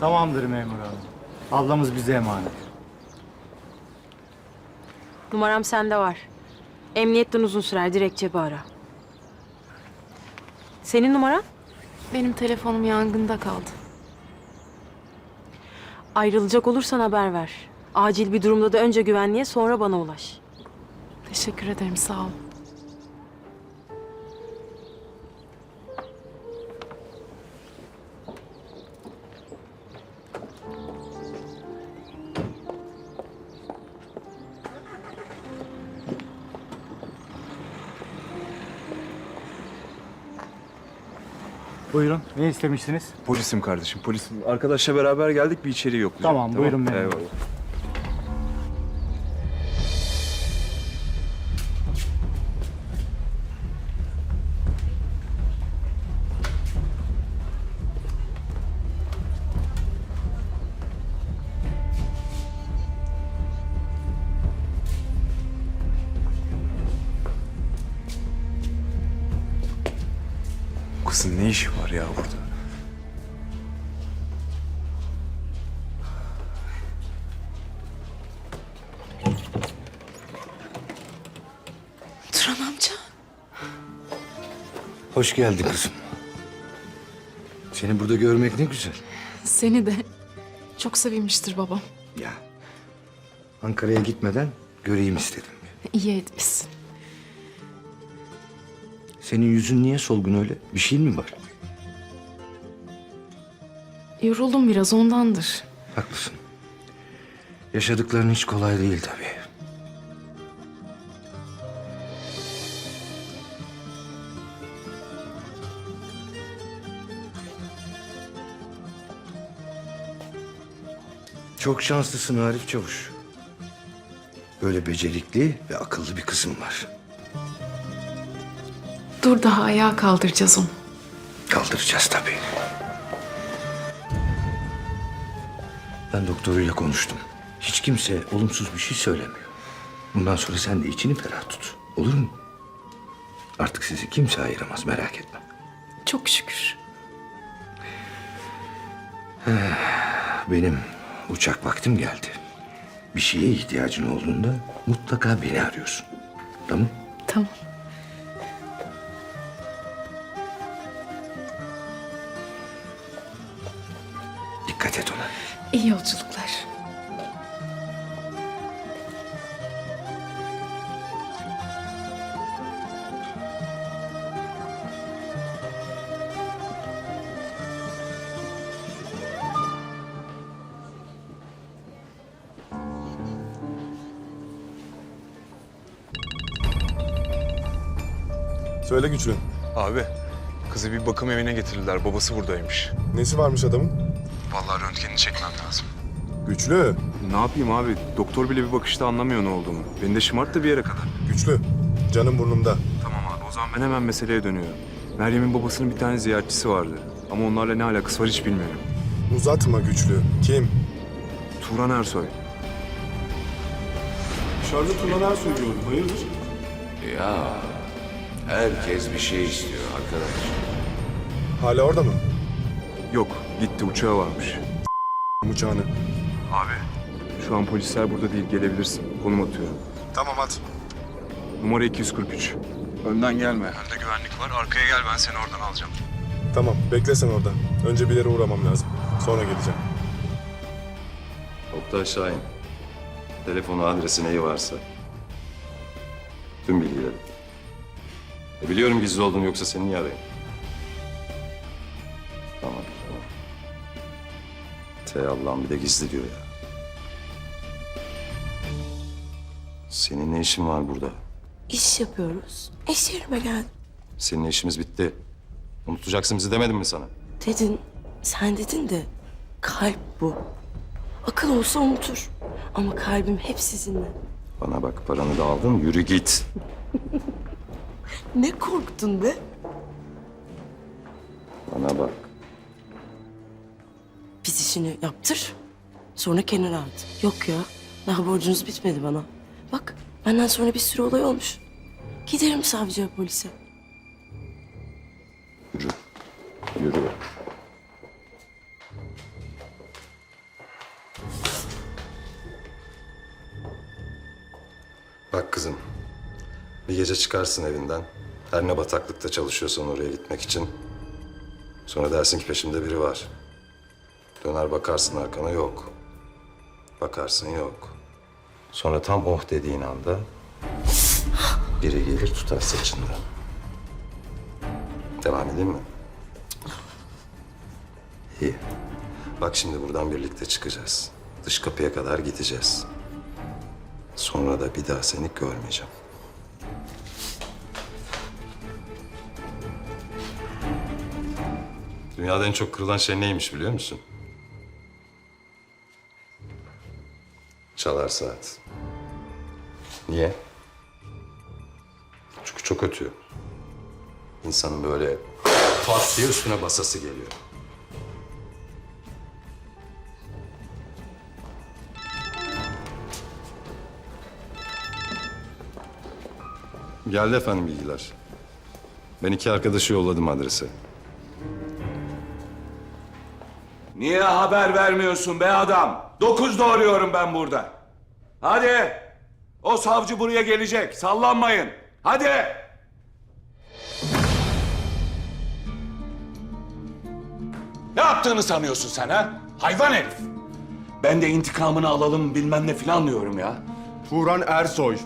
Tamamdır memur hanım. Ablamız bize emanet. Numaram sende var. Emniyetten uzun sürer direkt cebi ara. Senin numaran? Benim telefonum yangında kaldı. Ayrılacak olursan haber ver. Acil bir durumda da önce güvenliğe sonra bana ulaş. Teşekkür ederim sağ ol. Buyurun. Ne istemiştiniz? Polisim kardeşim, polisim. Arkadaşla beraber geldik, bir içeriği yoklayacağım. Tamam, buyurun memur. Eyvallah. Kızın ne işi var ya burada? Turan amca. Hoş geldin kızım. Seni burada görmek ne güzel. Seni de çok sevinmiştir babam. Ya. Ankara'ya gitmeden göreyim istedim. İyi etmişsin. Senin yüzün niye solgun öyle? Bir şeyin mi var? Yoruldum biraz ondandır. Haklısın. Yaşadıkların hiç kolay değil tabii. Çok şanslısın Arif Çavuş. Böyle becerikli ve akıllı bir kızım var. Dur daha ayağa kaldıracağız onu. Kaldıracağız tabii. Ben doktoruyla konuştum. Hiç kimse olumsuz bir şey söylemiyor. Bundan sonra sen de içini ferah tut. Olur mu? Artık sizi kimse ayıramaz merak etme. Çok şükür. Benim uçak vaktim geldi. Bir şeye ihtiyacın olduğunda mutlaka beni arıyorsun. Tamam? Tamam. İyi yolculuklar. Söyle güçlü. Abi, kızı bir bakım evine getirdiler. Babası buradaymış. Nesi varmış adamın? Vallahi röntgenini çekmem lazım. Güçlü. Ne yapayım abi? Doktor bile bir bakışta anlamıyor ne olduğumu. Beni de şımarttı bir yere kadar. Güçlü. Canım burnumda. Tamam abi, o zaman ben hemen meseleye dönüyorum. Meryem'in babasının bir tane ziyaretçisi vardı. Ama onlarla ne alakası var hiç bilmiyorum. Uzatma güçlü. Kim? Turan Ersoy. Dışarıda Turan Ersoy diyorum. Hayırdır? Ya herkes bir şey istiyor arkadaş. Hala orada mı? Yok, gitti uçağı varmış. Uçağını. Abi, şu an polisler burada değil, gelebilirsin. Konum atıyorum. Tamam at. Numara 243. Önden gelme. Önde güvenlik var. Arkaya gel ben seni oradan alacağım. Tamam bekle sen orada. Önce bir yere uğramam lazım. Sonra geleceğim. Oktay Şahin. Telefonu adresi neyi varsa. Tüm bilgileri. E biliyorum gizli olduğunu yoksa seni niye arayayım? Tamam tamam. Te Allah'ım bir de gizli diyor ya. Senin ne işin var burada? İş yapıyoruz. İş yerime gel. Senin işimiz bitti. Unutacaksın bizi demedim mi sana? Dedin, sen dedin de kalp bu. Akıl olsa unutur. Ama kalbim hep sizinle. Bana bak paranı da aldın yürü git. Ne korktun be? Bana bak. Pis işini yaptır. Sonra kenara at. Yok ya. Daha borcunuz bitmedi bana. Bak benden sonra bir sürü olay olmuş. Giderim savcıya polise. Yürü. Yürü. Bak kızım. Bir gece çıkarsın evinden. Her ne bataklıkta çalışıyorsan oraya gitmek için. Sonra dersin ki peşimde biri var. Döner bakarsın arkana yok. Bakarsın yok. Sonra tam oh dediğin anda biri gelir tutar saçından. Devam edeyim mi? İyi. Bak şimdi buradan birlikte çıkacağız. Dış kapıya kadar gideceğiz. Sonra da bir daha seni görmeyeceğim. Dünyada en çok kırılan şey neymiş biliyor musun? Çalar saat. Niye? Çünkü çok ötüyor. İnsanın böyle pat diye üstüne basası geliyor. Geldi efendim bilgiler. Ben iki arkadaşı yolladım adrese. Niye haber vermiyorsun be adam? Dokuz doğruyorum ben burada. Hadi. O savcı buraya gelecek. Sallanmayın. Hadi. Ne yaptığını sanıyorsun sen ha? Hayvan herif. Ben de intikamını alalım bilmem ne filan diyorum ya. Turan Ersoy.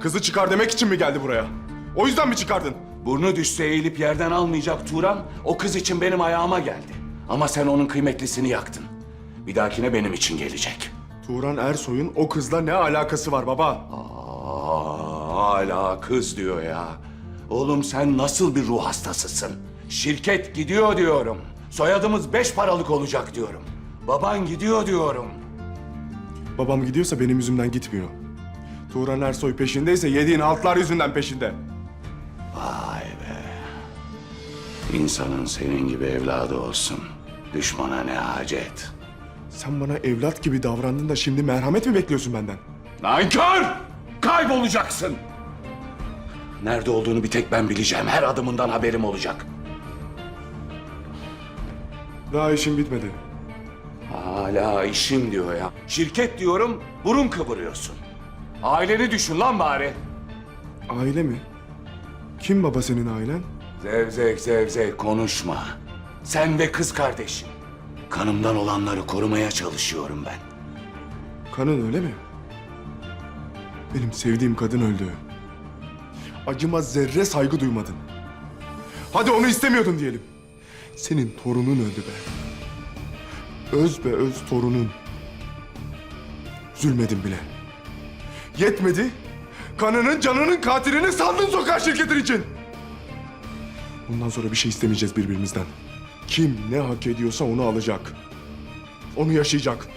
Kızı çıkar demek için mi geldi buraya? O yüzden mi çıkardın? Burnu düşse eğilip yerden almayacak Turan, o kız için benim ayağıma geldi. Ama sen onun kıymetlisini yaktın. Bir dahakine benim için gelecek. Turan Ersoy'un o kızla ne alakası var baba? Aa, hala kız diyor ya. Oğlum sen nasıl bir ruh hastasısın? Şirket gidiyor diyorum. Soyadımız beş paralık olacak diyorum. Baban gidiyor diyorum. Babam gidiyorsa benim yüzümden gitmiyor. Turan Ersoy peşindeyse yediğin altlar yüzünden peşinde. İnsanın senin gibi evladı olsun. Düşmana ne hacet. Sen bana evlat gibi davrandın da şimdi merhamet mi bekliyorsun benden? Nankör! Kaybolacaksın. Nerede olduğunu bir tek ben bileceğim. Her adımından haberim olacak. Daha işim bitmedi. Hala işim diyor ya. Şirket diyorum, burun kıvırıyorsun. Aileni düşün lan bari. Aile mi? Kim baba senin ailen? Zevzek zevzek konuşma. Sen ve kız kardeşin. Kanımdan olanları korumaya çalışıyorum ben. Kanın öyle mi? Benim sevdiğim kadın öldü. Acıma zerre saygı duymadın. Hadi onu istemiyordun diyelim. Senin torunun öldü be. Öz be öz torunun. Zulmedin bile. Yetmedi. Kanının canının katilini sandın sokağa şirketin için. Bundan sonra bir şey istemeyeceğiz birbirimizden. Kim ne hak ediyorsa onu alacak. Onu yaşayacak.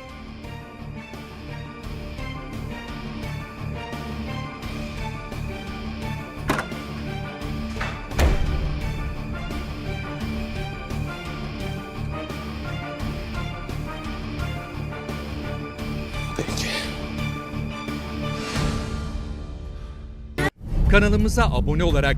Kanalımıza abone olarak